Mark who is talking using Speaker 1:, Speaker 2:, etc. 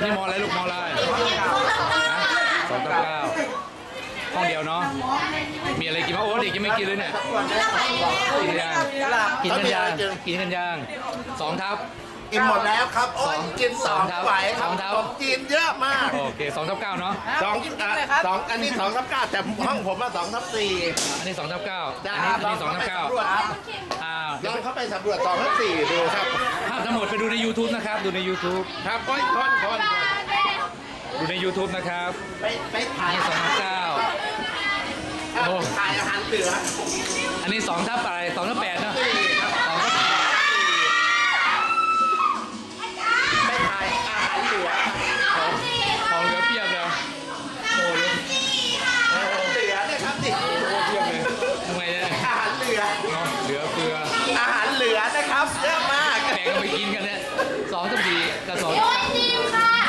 Speaker 1: อันนี้มออะไรลูกมออะไรฮะสองทับเก้าห้องเดียวเนาะ มีอะไรกินบ้างโอ้เด็กยังไม่กินเลยเนี่ย กินกันยังกินกันยังกินกันยังสองทับ
Speaker 2: กินหมดแล้วครับ โอ้ยกินสอง
Speaker 1: สองเท่า
Speaker 2: ไหวค
Speaker 1: ส
Speaker 2: รั
Speaker 1: อบงเท่า
Speaker 2: ผมกินเยอะมาก
Speaker 1: โอเคสองทับเก้าเนาะ
Speaker 2: สองอะสองอันนี้สองทับเก้าแต่ห้องผมมาสองทับสี่
Speaker 1: อันนี้สองทับเก้าอันนี้อันนี้สองทับเก้า
Speaker 2: ลอง
Speaker 1: อ่า
Speaker 2: ลองเข้าไปสำรวจสองทับสี่ดูครับ
Speaker 1: ภา YouTube นะครับ ดูใน YouTube
Speaker 2: ครับก้อนก้อนก้อน
Speaker 1: ดูใน YouTube นะครับ
Speaker 2: ไปไปถ่าย
Speaker 1: อันนี้สองทับเก้าโอ้
Speaker 2: ถ่ายอาหารเหลือ
Speaker 1: อันนี้สองทับอะไรสองทับแปดเนาะ
Speaker 2: สี่ครับ
Speaker 1: สองทับ
Speaker 2: ไปถ่ายอาหารเหลือ
Speaker 1: ของของเหลือเพียบเลยโอ้เหลือ
Speaker 2: อาหารเหลือเนี่ยครับ
Speaker 1: นี่ ไปกินกันเนี่ยสองทับสี่กับสอง